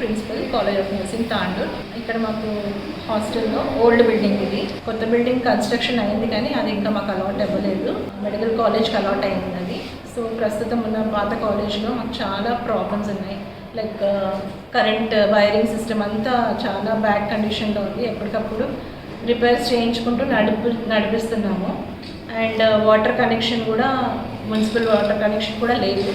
Principal college of nursing Tandur ఇక్కడ మాకు హాస్టల్లో ఓల్డ్ బిల్డింగ్ ఇది. కొత్త బిల్డింగ్ కన్స్ట్రక్షన్ అయింది కానీ అది ఇంకా మాకు అలాట్ అవ్వలేదు. మెడికల్ కాలేజ్కి అలాట్ అయింది అది. సో ప్రస్తుతం ఉన్న పాత కాలేజ్లో మాకు చాలా ప్రాబ్లమ్స్ ఉన్నాయి. లైక్ కరెంట్ వైరింగ్ సిస్టమ్ అంతా చాలా బ్యాడ్ కండిషన్లో ఉంది. ఎప్పటికప్పుడు రిపేర్స్ చేయించుకుంటూ నడిపి నడిపిస్తున్నాము. అండ్ వాటర్ కనెక్షన్ కూడా మున్సిపల్ వాటర్ కనెక్షన్ కూడా లేదు.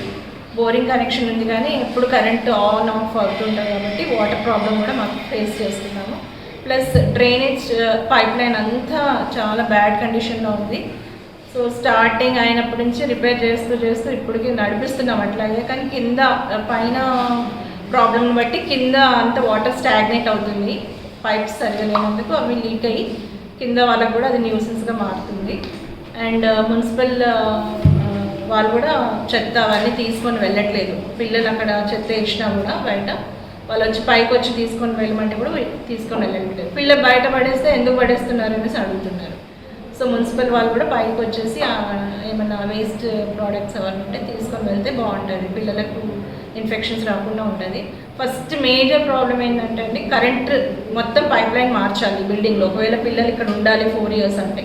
బోరింగ్ కనెక్షన్ ఉంది కానీ ఎప్పుడు కరెంట్ ఆన్ ఆఫ్ అవుతుంటుంది కాబట్టి వాటర్ ప్రాబ్లం కూడా మాకు ఫేస్ చేస్తున్నాము. ప్లస్ డ్రైనేజ్ పైప్ లైన్ అంతా చాలా బ్యాడ్ కండిషన్లో ఉంది. సో స్టార్టింగ్ అయినప్పటి నుంచి రిపేర్ చేస్తూ చేస్తూ ఇప్పటికి నడిపిస్తున్నాం అట్లాగే. కానీ కింద uh, పైన ప్రాబ్లమ్ని బట్టి కింద అంత వాటర్ స్టాగ్నేట్ అవుతుంది. పైప్స్ సరిగా లేనందుకు అవి లీక్ అయ్యి కింద వాళ్ళకు కూడా అది న్యూసెన్స్గా మారుతుంది. అండ్ మున్సిపల్ uh, వాళ్ళు కూడా చెత్త అవన్నీ తీసుకొని వెళ్ళట్లేదు. పిల్లలు అక్కడ చెత్త వేసినా కూడా బయట వాళ్ళు వచ్చి పైకి వచ్చి తీసుకొని వెళ్ళమంటే కూడా తీసుకొని వెళ్ళట్లేదు. పిల్లలు బయట పడేస్తే ఎందుకు పడేస్తున్నారు అనేసి అడుగుతున్నారు. సో మున్సిపల్ వాళ్ళు కూడా పైకి వచ్చేసి ఏమన్నా వేస్ట్ ప్రోడక్ట్స్ అవన్నీ ఉంటే తీసుకొని వెళ్తే బాగుంటుంది. పిల్లలకు ఇన్ఫెక్షన్స్ రాకుండా ఉంటుంది. ఫస్ట్ మేజర్ ప్రాబ్లం ఏంటంటే అండి కరెంట్ మొత్తం పైప్ లైన్ మార్చాలి బిల్డింగ్లో ఒకవేళ పిల్లలు ఇక్కడ ఉండాలి ఫోర్ ఇయర్స్ అంటే.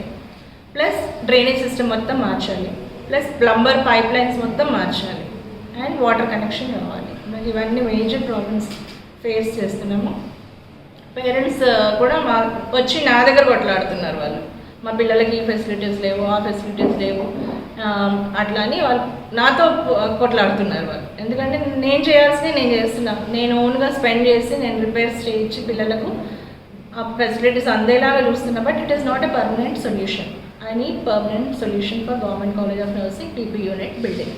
ప్లస్ డ్రైనేజ్ సిస్టమ్ మొత్తం మార్చాలి. ప్లస్ ప్లంబర్ పైప్ లైన్స్ మొత్తం మార్చాలి. అండ్ వాటర్ కనెక్షన్ కావాలి మరి ఇవన్నీ మేజర్ ప్రాబ్లమ్స్ ఫేస్ చేస్తున్నాము. పేరెంట్స్ కూడా మా వచ్చి నా దగ్గర కొట్లాడుతున్నారు వాళ్ళు. మా పిల్లలకి ఈ ఫెసిలిటీస్ లేవు ఆ ఫెసిలిటీస్ లేవు. అట్లా అని వాళ్ళు నాతో కొట్లాడుతున్నారు వాళ్ళు. ఎందుకంటే నేను చేయాల్సింది నేను చేస్తున్నా. నేను ఓన్గా స్పెండ్ చేసి నేను రిపేర్స్ చేయించి పిల్లలకు ఆ ఫెసిలిటీస్ అందేలాగా చూస్తున్నా. But it is not a permanent solution. I need permanent solution for Government College of Nursing PP unit building.